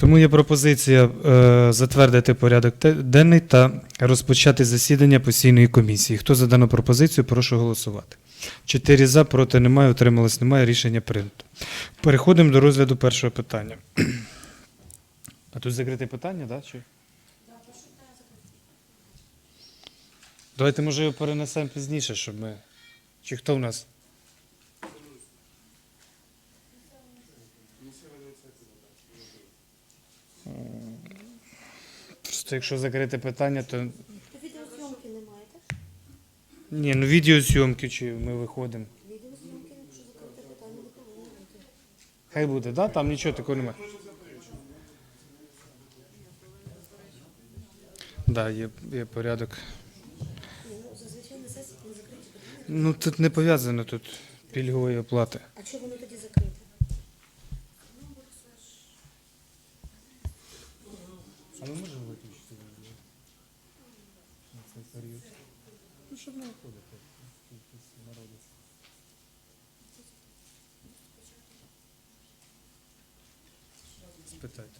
Тому є пропозиція е, затвердити порядок денний та розпочати засідання постійної комісії. Хто за дану пропозицію, прошу голосувати. Чотири за, проти немає, утрималось немає, рішення прийнято. Переходимо до розгляду першого питання. А тут закрите питання, так? Чи? Давайте, може, його перенесемо пізніше, щоб ми. Чи хто в нас? Просто якщо закрите питання, то. Відеозйомки немає, так? Ні, ну відеозйомки, чи ми виходимо. Відеозйомки, якщо закрите питання, не повинно бути. Хай буде, да? Там нічого такого немає. Да, є, є порядок. Ні, ну, зазвичай на сесії не закриті питання. Ну тут не пов'язано тут пільгової оплати. А чого воно тоді закрите? А ми можемо виключити на цей період? Ну, щоб не виходити кількість народу. Спитайте.